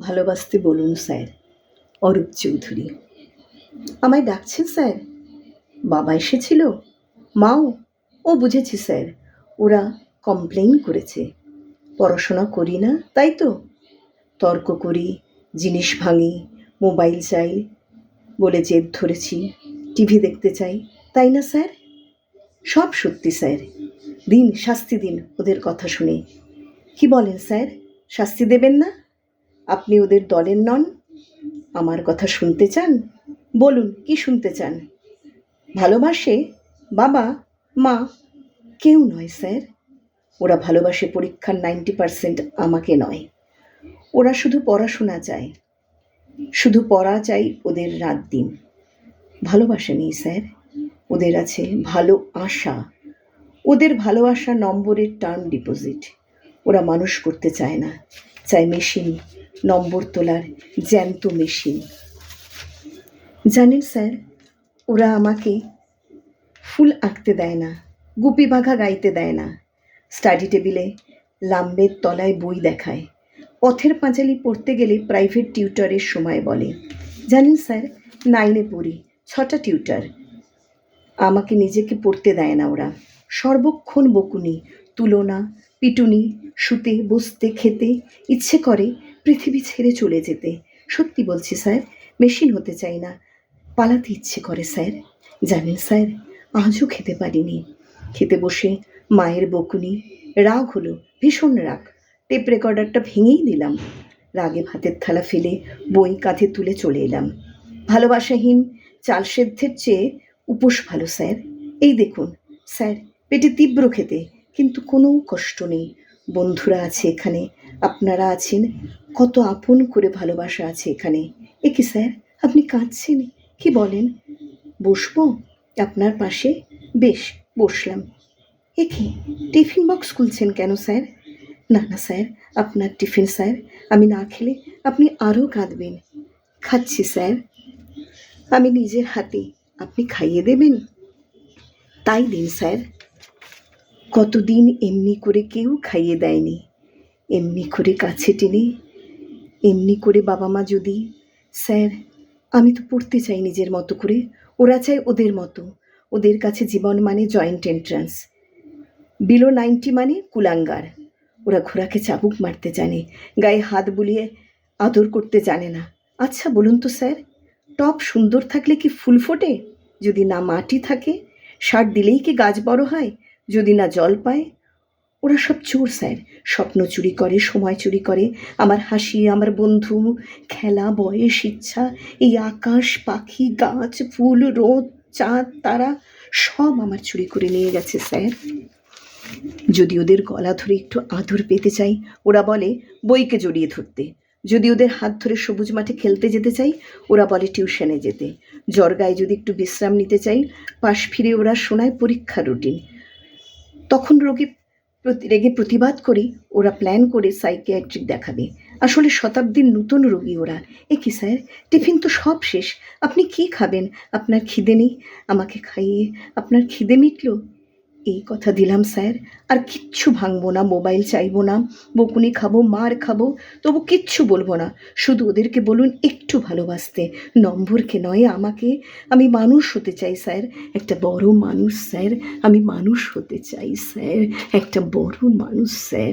ভালোবাসতে বলুন, স্যার। অরূপ চৌধুরী। আমায় ডাকছেন, স্যার? বাবা এসেছিল? মাও? ও বুঝেছি, স্যার। ওরা কমপ্লেন করেছে। পড়াশোনা করি না, তাই তো? তর্ক করি, জিনিস ভাঙি, মোবাইল চাই, বলে জেদ ধরেছি। টিভি দেখতে চাই, তাই না, স্যার? সব সত্যি, স্যার। দিন, শাস্তি দিন ওদের কথা শুনে। কি বলেন, স্যার? শাস্তি দেবেন না? আপনি ওদের দলের নন, আমার কথা শুনতে চান? বলুন, কি শুনতে চান? ভালোবাসে বাবা, মা? কেউ নয়, স্যার। ওরা ভালোবাসে পরীক্ষার নাইনটি পার্সেন্ট আমাকে নয়। ওরা শুধু পড়াশোনা চায়। শুধু পড়া চাই ওদের রাত দিন। ভালোবাসা নেই, স্যার। ওদের আছে ভালো আশা। ওদের ভালোবাসা নম্বরের টার্ম ডিপোজিট। ওরা মানুষ করতে চায় না। চায় মেশিন। নম্বর তোলার জ্যান্ত মেশিন। জানেন স্যার, ওরা আমাকে ফুল আঁকতে দেয় না, গুপি বাঘা গাইতে দেয় না। স্টাডি টেবিলে লাম্বের তলায় বই দেখায়। পথের পাঁচালি পড়তে গেলে প্রাইভেট টিউটারের সময় বলে। জানেন স্যার, নাইনে পড়ি, ছটা টিউটার। আমাকে নিজেকে পড়তে দেয় না ওরা। সর্বক্ষণ বকুনি, তুলনা, পিটুনি, শুতে, বসতে, খেতে, ইচ্ছে করে পৃথিবী ছেড়ে চলে যেতে। সত্যি বলছি, স্যার, মেশিন হতে চাই না। পালাতে ইচ্ছে করে, স্যার। জানেন, স্যার, আজও খেতে পারিনি। খেতে বসে মায়ের বকুনি, রাগ হলো, ভীষণ রাগ। টেপ রেকর্ডারটা ভেঙেই দিলাম। রাগে ভাতের থালা ফেলে বই কাঁধে তুলে চলে এলাম। ভালোবাসাহীন চাল সেদ্ধের চেয়ে উপোস ভালো, স্যার। এই দেখুন, স্যার, পেটে তীব্র খেতে, কিন্তু কোনো কষ্ট নেই। বন্ধুরা আছে এখানে, আপনারা আছেন কত আপন করে ভালোবাসা আছে এখানে। এ কি স্যার? আপনি কাঁদছেন? কি বলেন? বসবো? আপনার পাশে? বেশ, বসলাম। এ কি, টিফিন বক্স খুলছেন কেন স্যার? না না স্যার, আপনার টিফিন স্যার, আমি না খেলে আপনি আরও কাঁদবেন। খাচ্ছি স্যার। আমি নিজের হাতে, আপনি খাইয়ে দেবেন? তাই দিন স্যার। কতদিন এমনি করে কেউ খাইয়ে দেয়নি। এমনি করে কাছে টেনে এমনি করে বাবা মা যদি, স্যার, আমি তো পড়তে চাই নিজের মতো করে, ওরা চায় ওদের মতো, ওদের কাছে জীবন মানে জয়েন্ট এন্ট্রান্স। বিলো নাইনটি মানে কুলাঙ্গার, ওরা ঘোড়াকে চাবুক মারতে জানে, গায়ে হাত বুলিয়ে আদর করতে জানে না। আচ্ছা বলুন তো, স্যার, টপ সুন্দর থাকলে কি ফুল ফোটে? যদি না মাটি থাকে সার দিলেই কি গাছ বড় হয়? যদি না জল পায় ওরা সব চোর, স্যার। স্বপ্ন চুরি করে, সময় চুরি করে। আমার হাসি, আমার বন্ধু, খেলা, বয়স, ইচ্ছা, এই আকাশ, পাখি, গাছ, ফুল, রোদ, চাঁদ, তারা সব আমার চুরি করে নিয়ে গেছে, স্যার। যদি ওদের গলা ধরে একটু আদর পেতে চাই, ওরা বলে, বইকে জড়িয়ে ধরতে। যদি ওদের হাত ধরে সবুজ মাঠে খেলতে যেতে চাই, ওরা বলে, টিউশনে যেতে। জ্বর যদি একটু বিশ্রাম নিতে চাই, পাশ ফিরে ওরা শোনায় পরীক্ষা রুটিন। তখন রোগী রেগে প্রতিবাদ করি, ওরা প্ল্যান করে সাইকিয়াট্রিক দেখাবে। আসলে শতাব্দীর নতুন রোগী ওরা। এ কি স্যার? টিফিন তো সব শেষ। আপনি কি খাবেন? আপনার খিদে নেই? আমাকে খাইয়ে আপনার খিদে মিটলো? এই কথা দিলাম, স্যার। আর কিচ্ছু ভাঙবো না, মোবাইল চাইব না, বকুনি খাব, মার খাব, তবু কিচ্ছু বলব না। শুধু ওদেরকে বলুন, একটু ভালোবাসতে। নম্বরকে নয়, আমাকে। আমি মানুষ হতে চাই, স্যার। একটা বড় মানুষ, স্যার। আমি মানুষ হতে চাই, স্যার। একটা বড় মানুষ, স্যার।